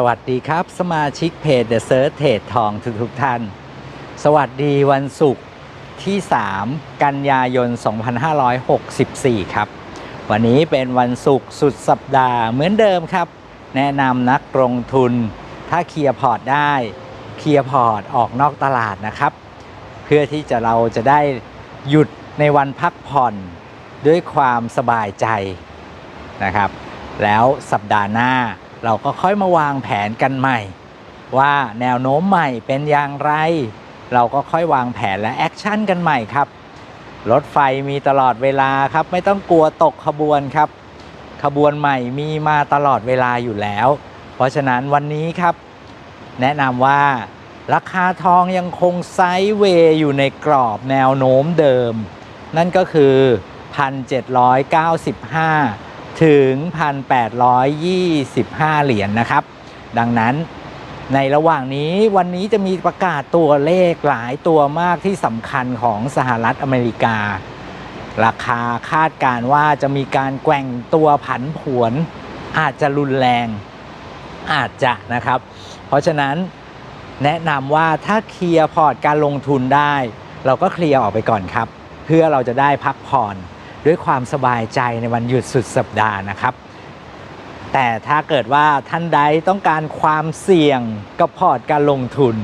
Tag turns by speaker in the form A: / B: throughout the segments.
A: สวัสดีครับ สมาชิกเพจ The Search เทรดทองทุกทุกๆท่าน สวัสดีวันศุกร์ที่ 3 กันยายน 2564 ครับ วันนี้เป็นวันศุกร์สุดสัปดาห์เหมือนเดิมครับ แนะนำนักลงทุน ถ้าเคลียร์พอร์ตได้เคลียร์พอร์ตออกนอกตลาดนะครับ เพื่อที่จะเราจะได้หยุดในวันพักผ่อนด้วยความสบายใจนะครับ แล้วสัปดาห์หน้า เราก็ค่อยมาวางแผนกันใหม่ ว่าแนวโน้มใหม่เป็นอย่างไร เราก็ค่อยวางแผนและแอคชั่นกันใหม่ครับรถไฟมีตลอดเวลาครับ ไม่ต้องกลัวตกขบวนครับ ขบวนใหม่มีมาตลอดเวลาอยู่แล้ว เพราะฉะนั้นวันนี้ครับ แนะนำว่าราคาทองยังคงไซด์เวย์อยู่ในกรอบแนวโน้มเดิม นั่นก็คือ 1,795 ถึง 1,825 เหรียญนะครับ ดังนั้นในระหว่างนี้วันนี้จะมีประกาศตัวเลขหลายตัวมากที่สำคัญของสหรัฐอเมริกา ราคาคาดการว่าจะมีการแกว่งตัวผันผวน อาจจะรุนแรงอาจจะนะครับ เพราะฉะนั้นแนะนำว่าถ้าเคลียร์พอร์ตการลงทุนได้ เราก็เคลียร์ออกไปก่อนครับ เพื่อเราจะได้พักผ่อน ด้วยความสบายใจในวันหยุดสุดสัปดาห์นะครับ แต่ถ้าเกิดว่าท่านใดต้องการความเสี่ยงกับพอร์ตการลงทุน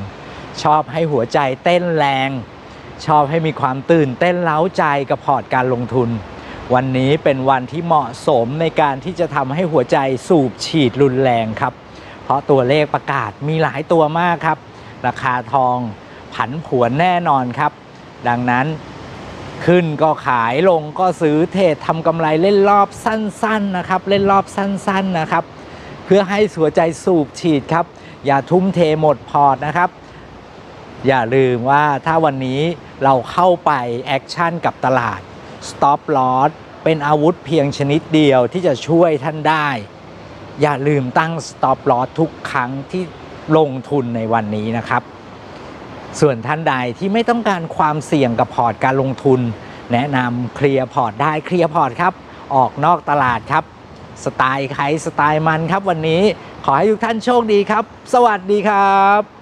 A: ชอบให้หัวใจเต้นแรง ชอบให้มีความตื่นเต้นเล้าใจกับพอร์ตการลงทุน วันนี้เป็นวันที่เหมาะสมในการที่จะทำให้หัวใจสูบฉีดรุนแรงครับ เพราะตัวเลขประกาศมีหลายตัวมากครับ ราคาทองผันผวนแน่นอนครับ ดังนั้น ขึ้นก็ขายลงก็ซื้อเทรดทำกำไรเล่นรอบสั้นๆนะครับ เล่นรอบสั้นๆนะครับ เพื่อให้หัวใจสูบฉีดครับ อย่าทุ่มเทหมดพอร์ตนะครับ อย่าลืมว่าถ้าวันนี้เราเข้าไปแอคชั่นกับตลาด Stop Loss เป็นอาวุธเพียงชนิดเดียวที่จะช่วยท่านได้ อย่าลืมตั้ง Stop Loss ทุกครั้งที่ลงทุนในวันนี้นะครับ ส่วนท่านใดที่ไม่ต้องการความเสี่ยงกับพอร์ตการลงทุน แนะนำเคลียร์พอร์ตได้เคลียร์พอร์ตครับ ออกนอกตลาดครับ สไตล์ใครสไตล์มันครับวันนี้ขอให้ทุกท่านโชคดีครับ สวัสดีครับ